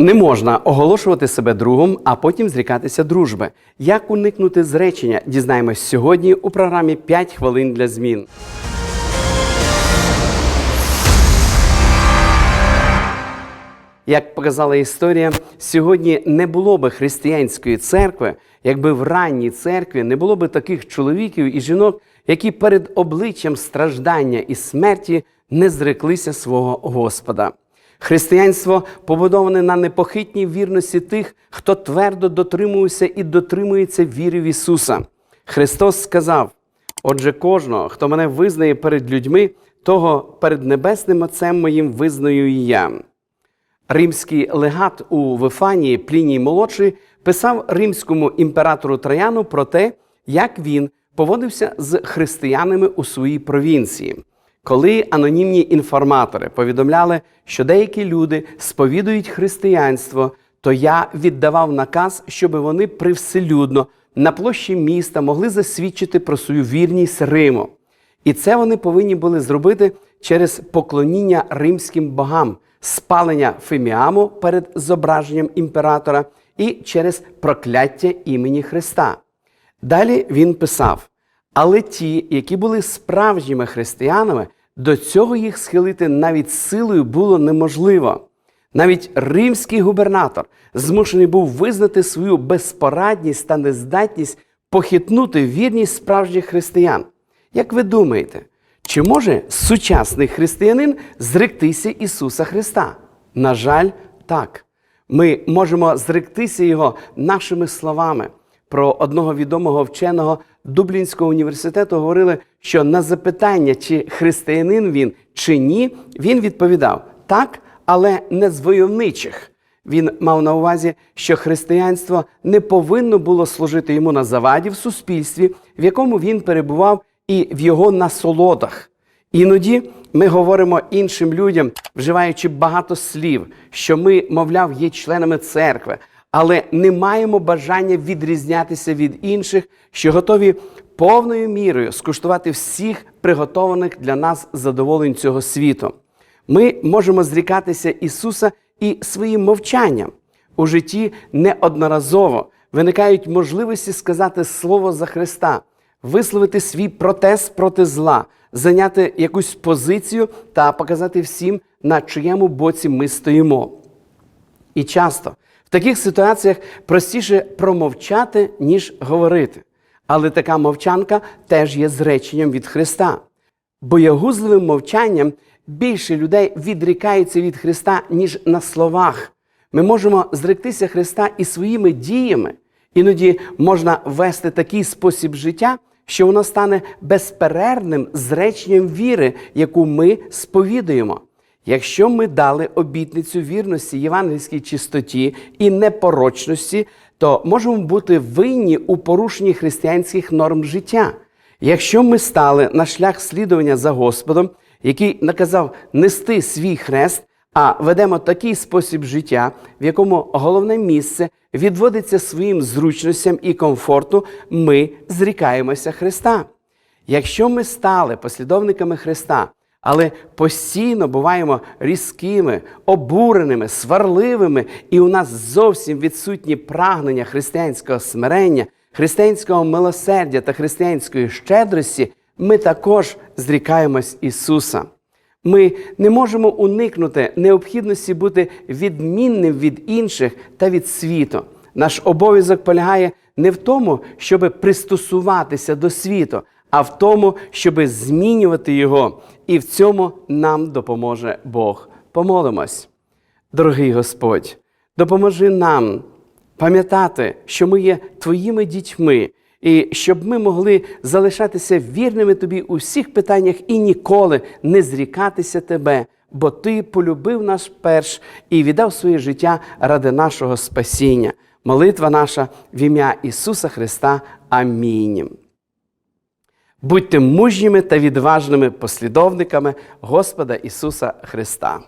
Не можна оголошувати себе другом, а потім зрікатися дружби. Як уникнути зречення, дізнаємось сьогодні у програмі «5 хвилин для змін. Як показала історія, сьогодні не було би християнської церкви, якби в ранній церкві не було би таких чоловіків і жінок, які перед обличчям страждання і смерті не зреклися свого Господа. Християнство побудоване на непохитній вірності тих, хто твердо дотримується і дотримується віри в Ісуса. Христос сказав: Отже, кожного, хто мене визнає перед людьми, того перед небесним Отцем моїм визнаю і я. Римський легат у Вифанії Пліній Молодший писав римському імператору Трояну про те, як він поводився з християнами у своїй провінції. Коли анонімні інформатори повідомляли, що деякі люди сповідують християнство, то я віддавав наказ, щоб вони привселюдно на площі міста могли засвідчити про свою вірність Риму. І це вони повинні були зробити через поклоніння римським богам, спалення феміаму перед зображенням імператора і через прокляття імені Христа. Далі він писав: але ті, які були справжніми християнами, до цього їх схилити навіть силою було неможливо. Навіть римський губернатор змушений був визнати свою безпорадність та нездатність похитнути вірність справжніх християн. Як ви думаєте, чи може сучасний християнин зректися Ісуса Христа? На жаль, так. Ми можемо зректися Його нашими словами. Про одного відомого вченого Дублінського університету говорили, що на запитання, чи християнин він чи ні, він відповідав так, але не з войовничих. Він мав на увазі, що християнство не повинно було служити йому на заваді в суспільстві, в якому він перебував, і в його насолодах. Іноді ми говоримо іншим людям, вживаючи багато слів, що ми, мовляв, є членами церкви, але не маємо бажання відрізнятися від інших, що готові повною мірою скуштувати всіх приготованих для нас задоволень цього світу. Ми можемо зрікатися Ісуса і своїм мовчанням. У житті неодноразово виникають можливості сказати Слово за Христа, висловити свій протест проти зла, зайняти якусь позицію та показати всім, на чиєму боці ми стоїмо. І часто в таких ситуаціях простіше промовчати, ніж говорити. Але така мовчанка теж є зреченням від Христа. Боягузливим мовчанням більше людей відрікаються від Христа, ніж на словах. Ми можемо зректися Христа і своїми діями. Іноді можна вести такий спосіб життя, що воно стане безперервним зреченням віри, яку ми сповідуємо. Якщо ми дали обітницю вірності євангельській чистоті і непорочності, то можемо бути винні у порушенні християнських норм життя. Якщо ми стали на шлях слідування за Господом, який наказав нести свій хрест, а ведемо такий спосіб життя, в якому головне місце відводиться своїм зручностям і комфорту, ми зрікаємося Христа. Якщо ми стали послідовниками Христа, але постійно буваємо різкими, обуреними, сварливими, і у нас зовсім відсутні прагнення християнського смирення, християнського милосердя та християнської щедрості, ми також зрікаємось Ісуса. Ми не можемо уникнути необхідності бути відмінним від інших та від світу. Наш обов'язок полягає не в тому, щоб пристосуватися до світу, а в тому, щоб змінювати його. І в цьому нам допоможе Бог. Помолимось. Дорогий Господь, допоможи нам пам'ятати, що ми є Твоїми дітьми, і щоб ми могли залишатися вірними Тобі у всіх питаннях і ніколи не зрікатися Тебе, бо Ти полюбив нас перш і віддав своє життя ради нашого спасіння. Молитва наша в ім'я Ісуса Христа. Амінь. Будьте мужніми та відважними послідовниками Господа Ісуса Христа.